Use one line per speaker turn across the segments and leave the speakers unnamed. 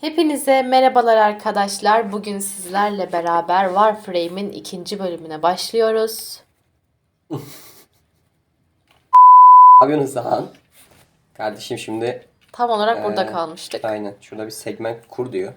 Hepinize merhabalar arkadaşlar. Bugün sizlerle beraber Warframe'in ikinci bölümüne başlıyoruz.
Yapıyorsunuz lan? Kardeşim şimdi
Tam olarak burada
Ee,
kalmıştık.
aynen şurada bir segment kur diyor.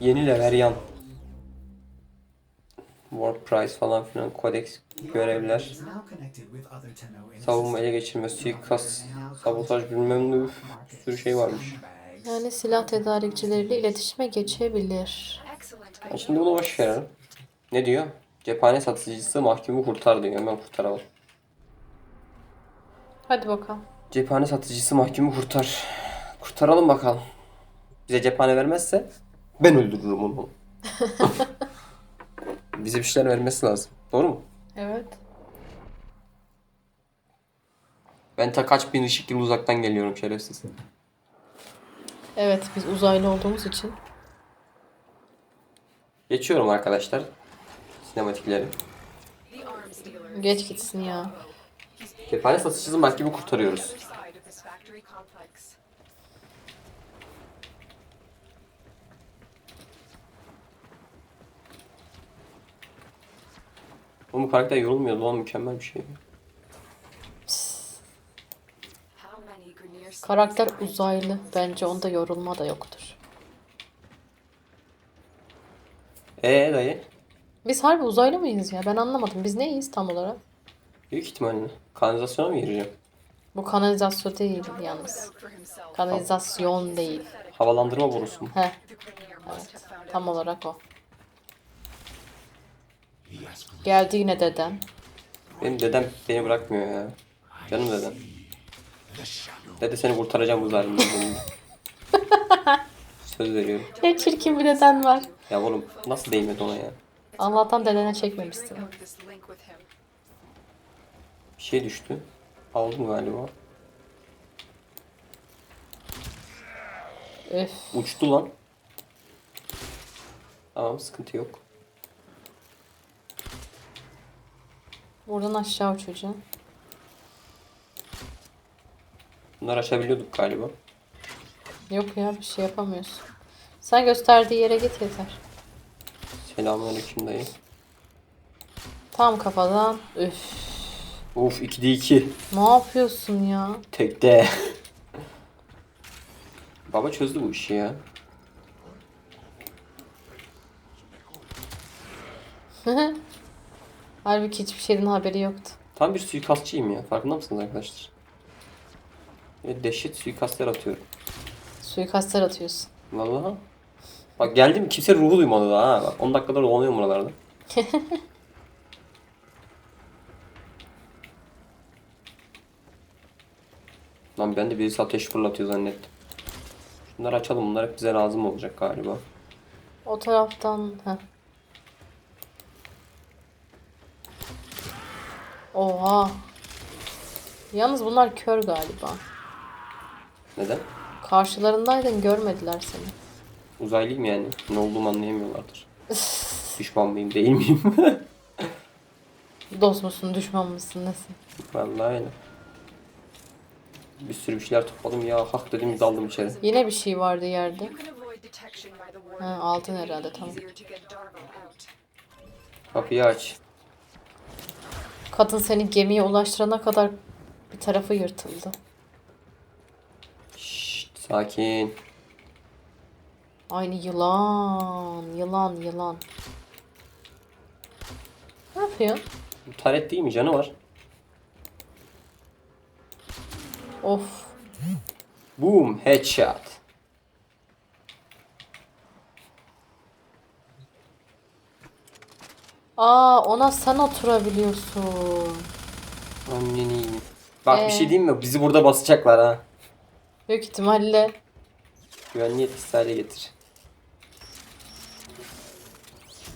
Yeni Leveryan. World Price falan filan kodeks görevler. Savunma ele geçirme, suikast, sabotaj bilmem ne bir sürü şey varmış.
Yani silah tedarikçileriyle iletişime geçebilir.
Ben şimdi bunu boş verelim. Ne diyor? Cephane satıcısı mahkumu kurtar diyor. Hemen kurtaralım.
Hadi bakalım.
Cephane satıcısı mahkumu kurtar. Kurtaralım bakalım. Bize cephane vermezse ben öldürürüm onu. Bize bir şeyler vermesi lazım. Doğru mu?
Evet.
Ben ta kaç bin ışık yılı uzaktan geliyorum şerefsiz.
Evet biz uzaylı olduğumuz için.
Geçiyorum arkadaşlar. Sinematikleri.
Geç gitsin ya.
Cephane satıcısı mahkumu kurtarıyoruz. Oğlum bu karakter yorulmuyordu lan mükemmel bir şey.
Karakter uzaylı. Bence onda yorulma da yoktur.
Ee dayı?
Biz harbi uzaylı mıyız ya? Ben anlamadım. Biz neyiz tam olarak?
Büyük ihtimalle. Kanalizasyona mı gireceğim?
Bu kanalizasyon değil yalnız. Kanalizasyon değil.
Havalandırma borusu mu?
Found it.
tam olarak o. Geldi yine deden.
Benim dedem beni bırakmıyor ya. Canım dedem. Dede seni kurtaracağım bu zalimden. Söz veriyorum.
Ne çirkin bir deden var.
Ya oğlum nasıl değmedi ona ya?
Allah'tan dedene çekmemişsin.
Bir şey düştü. Aldım galiba.
Öf.
Uçtu lan. Tamam sıkıntı yok.
Buradan aşağı uçacağım.
Bunları aşabiliyorduk galiba.
Yok ya bir şey yapamıyorsun. Sen gösterdiği yere git yeter.
Selamünaleyküm dayı.
Tam kafadan. Üf.
Uf 2'de 2.
Ne yapıyorsun ya?
Tekte. Baba çözdü bu işi ya.
Halbuki hiçbir şeyden haberi yoktu.
Tam bir suikastçıyım ya. Farkında mısınız arkadaşlar? Ve dehşet suikastlar atıyorum.
Suikastlar atıyorsun.
Vallahi. Bak geldim kimse ruhu duymadı daha ha. Bak 10 dakikadır dolanıyorum buralarda. Lan ben de birisi ateş fırlatıyor zannettim. Şunları açalım. Bunlar hep bize lazım olacak galiba.
O taraftan... Heh. Oha. Yalnız bunlar kör galiba.
Neden?
Karşılarındaydın görmediler seni.
Uzaylıyım yani. Ne olduğumu anlayamıyorlardır. Düşman mıyım değil miyim?
Dost musun, düşman mısın, nesin?
Vallahi öyle. Bir sürü bir şeyler topladım ya hak dedim daldım içeri.
Yine bir şey vardı yerde. Ha, altın herhalde tamam.
Kapıyı aç.
Kadın seni gemiye ulaştırana kadar bir tarafı yırtıldı.
Şşt, sakin.
Aynı yılan, yılan, yılan. Ne yapıyor?
Bu taret değil mi? Canı var.
Of.
Boom. Headshot.
Aa ona sen oturabiliyorsun.
Anneni. Bak bir
Ee?
şey diyeyim mi? Bizi burada basacaklar ha.
Büyük ihtimalle
Güvenliği etkisiz hale getir.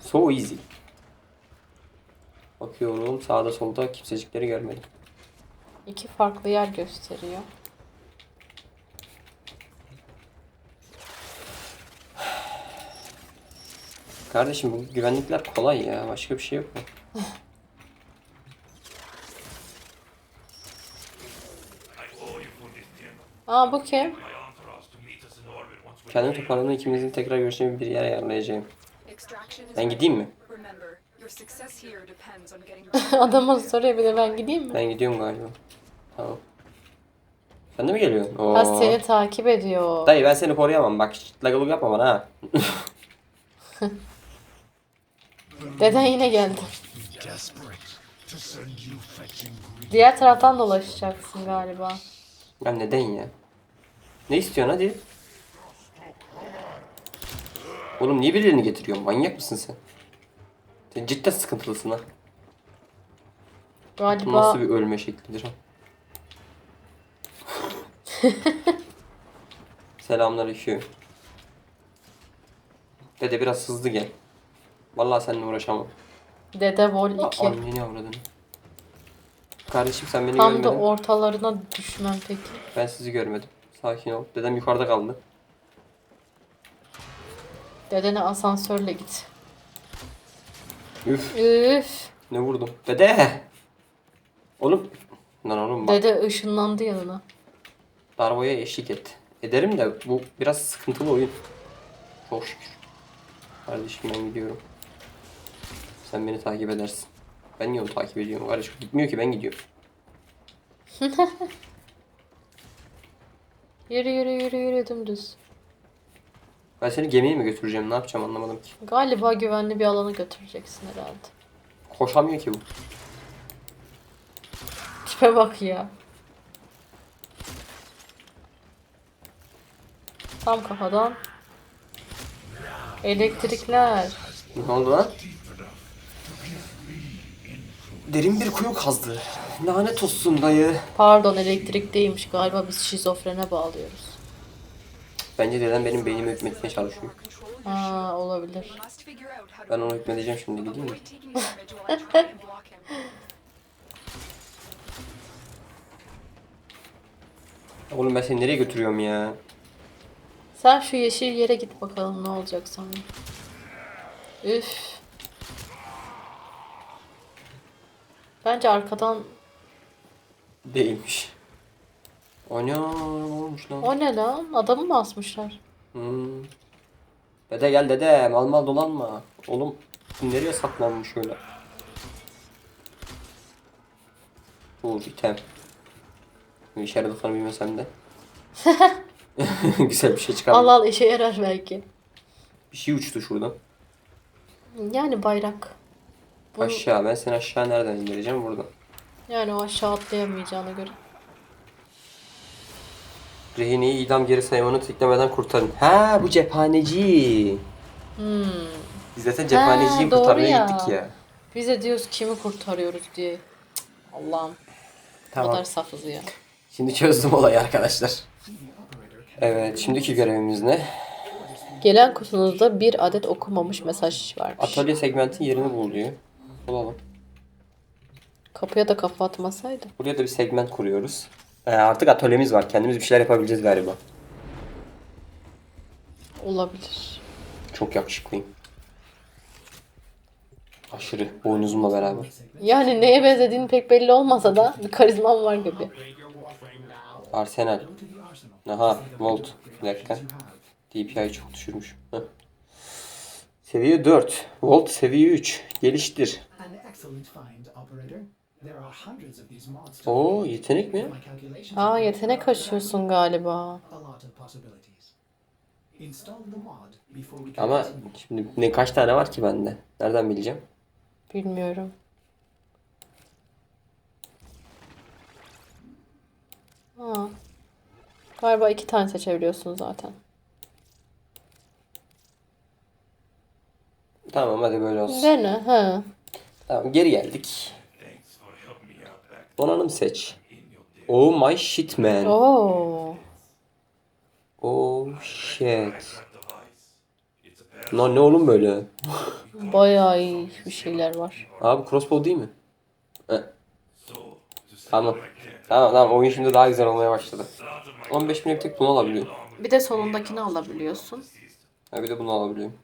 So easy. Bakıyorum sağda solda kimsecikleri görmedim.
iki farklı yer gösteriyor.
Kardeşim bu güvenlikler kolay ya. Başka bir şey yok mu?
Aa bu kim?
Kendimi toparladığımda ikimizin tekrar görüşeceği bir yer ayarlayacağım. Ben gideyim mi?
Adama soruyor bir de ben gideyim mi?
Ben gidiyorum galiba. Tamam. Sen de mi geliyorsun? Oo.
Ha seni takip ediyor.
Dayı ben seni koruyamam bak. Lagalık yapma bana ha.
Deden yine geldi. Diğer taraftan dolaşacaksın galiba.
Ya neden ya? Ne istiyorsun hadi? Oğlum niye birilerini getiriyorsun? Manyak mısın sen? Sen cidden sıkıntılısın ha. Bu
Galiba
nasıl bir ölme şeklidir ha? Selamünaleyküm. Dede biraz hızlı gel. Vallahi seninle uğraşamam.
Dede Vol 2.
Anneni avradını. Kardeşim sen beni
Tam da
görmedin.
ortalarına düşmem peki.
Ben sizi görmedim. Sakin ol. Dedem yukarıda kaldı.
Dedene asansörle git.
Üf.
Üf.
Ne vurdum? Dede! Oğlum. Lan oğlum bak.
Dede ışınlandı yanına.
Darbo'ya eşlik et. Ederim de bu biraz sıkıntılı oyun. Çok şükür. Kardeşim ben gidiyorum. Sen beni takip edersin. Ben niye onu takip ediyorum? Kardeşim gitmiyor ki ben gidiyorum.
Yürü yürü yürü yürü dümdüz.
Ben seni gemiye mi götüreceğim? Ne yapacağım anlamadım ki.
Galiba güvenli bir alana götüreceksin herhalde.
Koşamıyor ki bu.
Tipe bak ya. Tam kafadan. Elektrikler.
Ne oldu lan? Derin bir kuyu kazdı. Lanet olsun dayı.
Pardon elektrik değilmiş. Galiba biz şizofrene bağlıyoruz.
Bence dedem benim beynime hükmetmeye çalışıyor.
Ha olabilir.
Ben onu hükmedeceğim şimdi gideyim mi? Oğlum ben seni nereye götürüyorum ya?
Sen şu yeşil yere git bakalım ne olacak sonra. Üf. Bence arkadan
Değilmiş. O ne olmuş lan?
o ne lan? Adamı mı asmışlar?
Hmm. Dede gel dede mal mal dolanma. Oğlum nereye saklanmış öyle? Uğur item. Yaradıklarını bilmesem de. Güzel bir şey çıkardı.
Al al işe yarar belki.
Bir şey uçtu şuradan.
Yani bayrak. Bu,
Aşağı. Ben seni aşağı nereden indireceğim? Buradan.
yani o aşağı atlayamayacağına göre.
Rehineyi idam geri saymanı teklemeden kurtarın. Ha bu cephaneci.
Hmm.
Biz zaten cephaneciyi
Ha,
kurtarmaya
ya.
gittik ya.
Biz de diyoruz kimi kurtarıyoruz diye. Allah'ım. O
Tamam.
kadar safız ya.
Şimdi çözdüm olayı arkadaşlar. Evet şimdiki görevimiz ne?
Gelen kutunuzda bir adet okumamış mesaj varmış.
Atölye segmentin yerini bul diyor. Bulalım.
Kapıya da kafa atmasaydı.
Buraya da bir segment kuruyoruz. Ee, artık atölyemiz var. Kendimiz bir şeyler yapabileceğiz galiba.
Olabilir.
Çok yakışıklıyım. Aşırı boynuzumla beraber.
Yani neye benzediğini pek belli olmasa da bir karizmam var gibi.
Arsenal. Aha, Volt. Bir dakika. DPI'yi çok düşürmüş. Heh. Seviye 4. Volt seviye 3. Geliştir.
Excellent find, operator. There are hundreds of these mods. to
Oo yetenek mi?
Aa
are
yetenek açıyorsun galiba.
a lot of possibilities. Install the mod before we can
Ama şimdi ne kaç tane var ki bende? Nereden bileceğim?
Bilmiyorum. Aa. Galiba iki tane seçebiliyorsun zaten.
Tamam hadi böyle olsun.
Dene. He.
Tamam geri geldik. Donanım seç. Oh my shit man.
Oo.
Oh shit. Lan ne oğlum böyle?
Bayağı iyi bir şeyler var.
Abi crossbow değil mi? Heh. Tamam. Tamam tamam oyun şimdi daha güzel olmaya başladı. 15 bin tek bunu alabiliyorum.
Bir de sonundakini alabiliyorsun.
Ha bir de bunu alabiliyorum.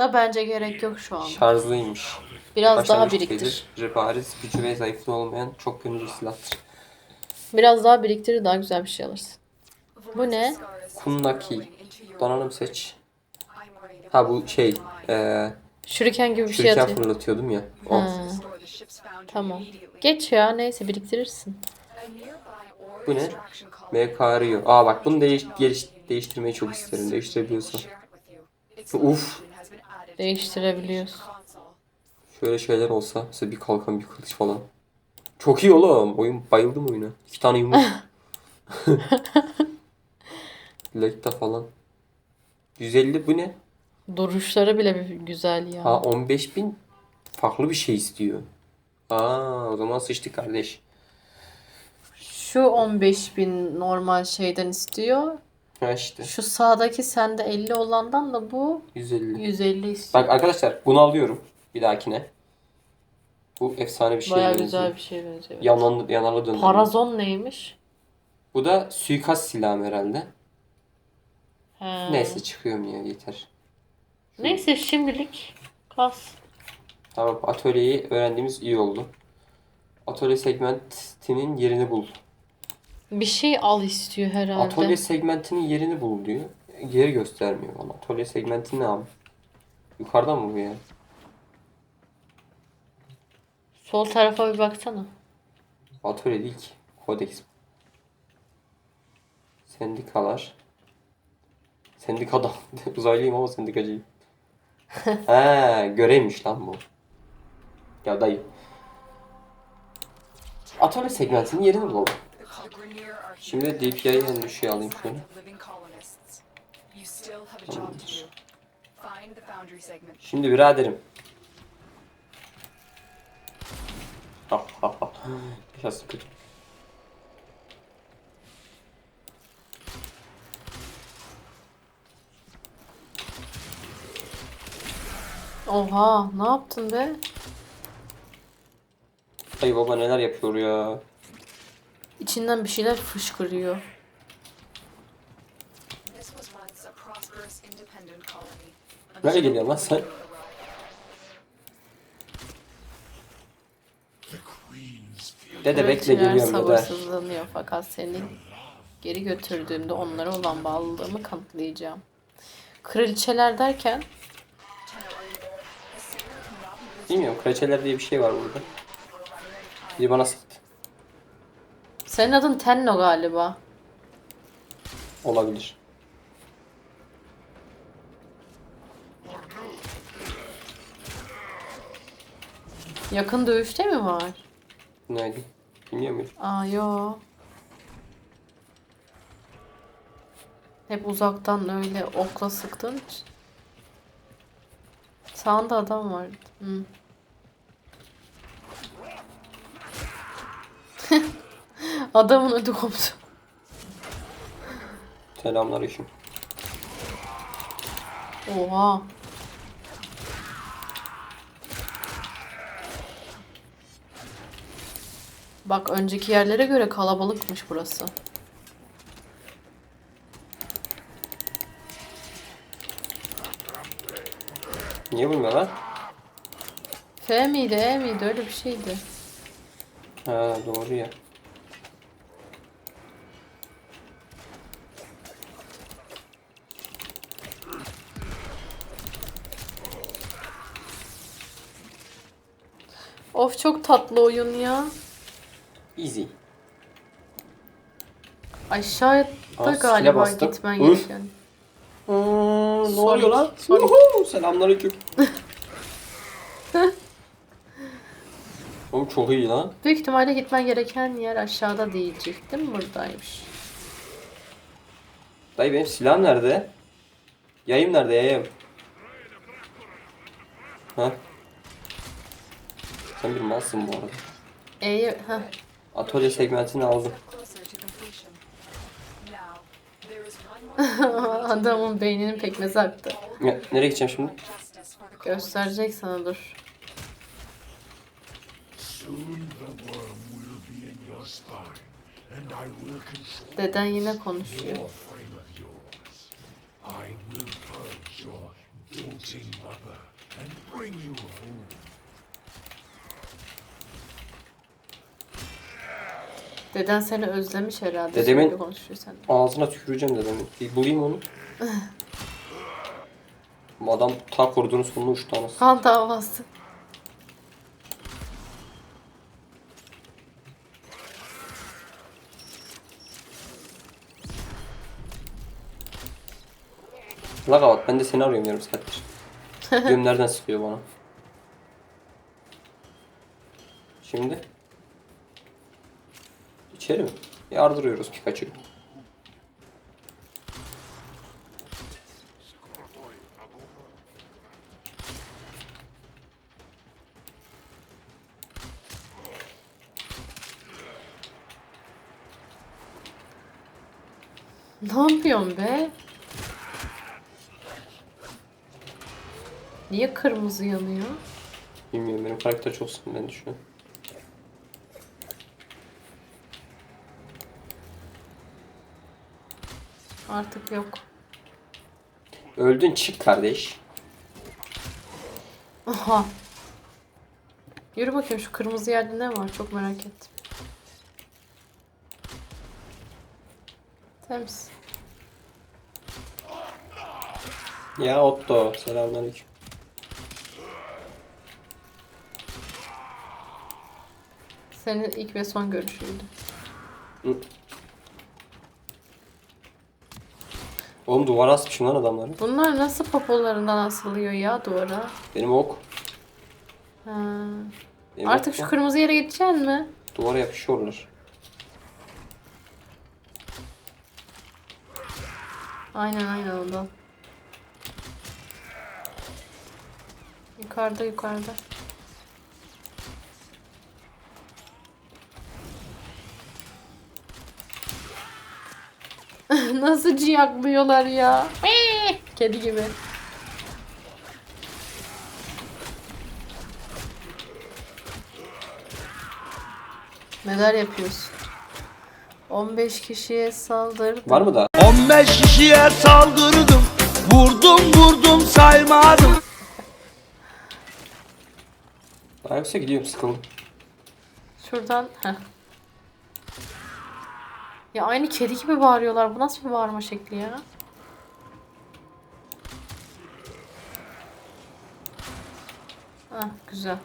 Da bence gerek yok şu an.
Şarjlıymış.
Biraz daha
Başlangıç
biriktir.
düzeyidir. Cephanevi gücü ve zayıflığı olmayan çok gönüllü silahtır.
Biraz daha biriktir daha güzel bir şey alırsın. Bu ne?
Kunnaki. Donanım seç. Ha bu şey. Eee
Şuriken gibi bir şey
şuriken
atıyor.
fırlatıyordum ya. O.
Ha, tamam. Geç ya neyse biriktirirsin.
Bu ne? MKR'ıyor. Aa bak bunu değiş, geliş, değiştirmeyi çok isterim. Değiştirebiliyorsam. Uf.
Değiştirebiliyorsun.
Şöyle şeyler olsa. Mesela bir kalkan bir kılıç falan. Çok iyi oğlum. Oyun bayıldım oyuna. İki tane yumruk. Lekta falan. 150 bu ne?
Duruşları bile bir güzel ya.
Ha 15.000 farklı bir şey istiyor. Aa o zaman sıçtık kardeş.
Şu 15.000 normal şeyden istiyor.
Ha işte
Şu sağdaki sende 50 olandan da bu
150.
150 istiyor.
Bak arkadaşlar bunu alıyorum bir dahakine. Bu efsane bir şey.
Baya güzel bir şey benziyor.
Yanlarlı, yanarlı döndürme.
Parazon neymiş?
Bu da suikast silahım herhalde.
He.
Neyse çıkıyorum ya yeter.
Neyse şimdilik kas.
Tamam atölyeyi öğrendiğimiz iyi oldu. Atölye segmentinin yerini bul.
Bir şey al istiyor herhalde.
Atölye segmentinin yerini bul diyor. Geri göstermiyor bana. Atölye segmenti ne abi? Yukarıda mı bu ya?
Sol tarafa bir baksana.
Atölye değil ki. Codex. Sendikalar. Sendikada. Uzaylıyım ama sendikacıyım. He, görevmiş lan bu. Ya dayı. Atölye segmentinin yerini bulalım. Şimdi DPI'yi en düşüğe alayım şöyle. Şimdi biraderim. Ha ha ha. Biraz sıkıcı.
Oha ne yaptın be?
Ay baba neler yapıyor ya.
İçinden bir şeyler fışkırıyor.
Nereye geliyorsun lan sen? Dede bekle geliyorum dede.
sabırsızlanıyor fakat seni geri götürdüğümde onlara olan bağlılığımı kanıtlayacağım. Kraliçeler derken
Bilmiyorum kraliçeler diye bir şey var burada. Biri bana.
Senin adın Tenno galiba.
Olabilir.
Yakın dövüşte mi var?
Neydi? Bilmiyor muyum?
Aa yo. Hep uzaktan öyle okla sıktığın için. Sağında adam vardı. Hı. Adamın ödü koptu.
Selamünaleyküm.
Oha. Bak önceki yerlere göre kalabalıkmış burası.
Niye vurmuyor lan?
F miydi E miydi öyle bir şeydi.
Ha doğru ya.
Of çok tatlı oyun ya.
Easy.
Aşağıda
Aa,
galiba
bastım.
gitmen
Uf.
gereken.
ne
Sonic,
oluyor lan?
Sonic.
Yuhuu, Selamünaleyküm. Oğlum çok iyi lan.
Büyük ihtimalle gitmen gereken yer aşağıda diyecek değil mi? Buradaymış.
Dayı benim silahım nerede? Yayım nerede yayım? Ha? Sen bir malsın bu arada.
E'ye... Heh.
Atölye segmentini aldım.
Adamın beyninin pekmezi aktı.
Ya, nereye gideceğim şimdi?
Gösterecek sana dur. Deden yine konuşuyor.
I will purge your doting mother and bring you home.
Deden seni özlemiş herhalde.
Dedemin-
Sürekli konuşuyor sen.
Ağzına tüküreceğim dedim. Bir bulayım onu. Bu Adam ta koridorun sonuna uçtu anasını.
Kan davası.
La kavat ben de seni arıyorum yarım saattir. Diyorum nereden sıkıyor bana. Şimdi. İçeri mi? Yardırıyoruz Pikachu'yu.
Ne yapıyorsun be? Niye kırmızı yanıyor?
Bilmiyorum benim karakter çok sinirlendi şu an.
Artık yok.
Öldün çık kardeş.
Aha. Yürü bakayım şu kırmızı yerde ne var? Çok merak ettim. Temiz.
Ya Otto selamünaleyküm.
Senin ilk ve son görüşüydü.
Hı. Oğlum duvara asmışım lan adamları.
Bunlar nasıl popolarından asılıyor ya duvara?
Benim ok.
Ha.
Benim
Artık
ok
şu
var.
kırmızı yere gideceksin mi?
Duvara yapışıyorlar.
Aynen aynen ondan. Yukarıda yukarıda. Nasıl ciyaklıyorlar ya? Kedi gibi. Neler yapıyorsun? 15 kişiye saldırdı.
Var mı da?
15 kişiye saldırdım Vurdum vurdum saymadım
Daha yoksa gidiyorum sıkıldım.
Şuradan. Heh. Ya aynı kedi gibi bağırıyorlar. Bu nasıl bir bağırma şekli ya? Ah güzel.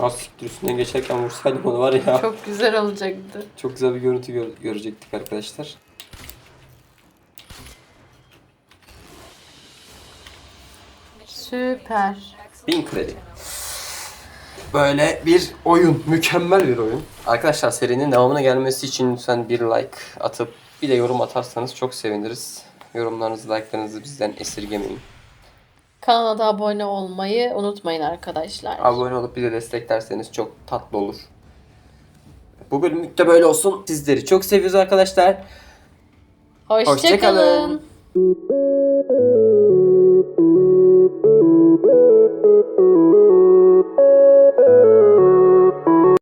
Az siktir üstünden geçerken vursaydım onu var ya. Çok,
Çok güzel olacaktı.
güzel bir görüntü gör- görecektik arkadaşlar.
Süper.
Bin kredi böyle bir oyun. Mükemmel bir oyun. Arkadaşlar serinin devamına gelmesi için lütfen bir like atıp bir de yorum atarsanız çok seviniriz. Yorumlarınızı, like'larınızı bizden esirgemeyin.
Kanala da abone olmayı unutmayın arkadaşlar.
Abone olup bir de desteklerseniz çok tatlı olur. Bu bölümlük de böyle olsun. Sizleri çok seviyoruz arkadaşlar.
Hoşçakalın. Hoşça kalın.
Hoşça kalın.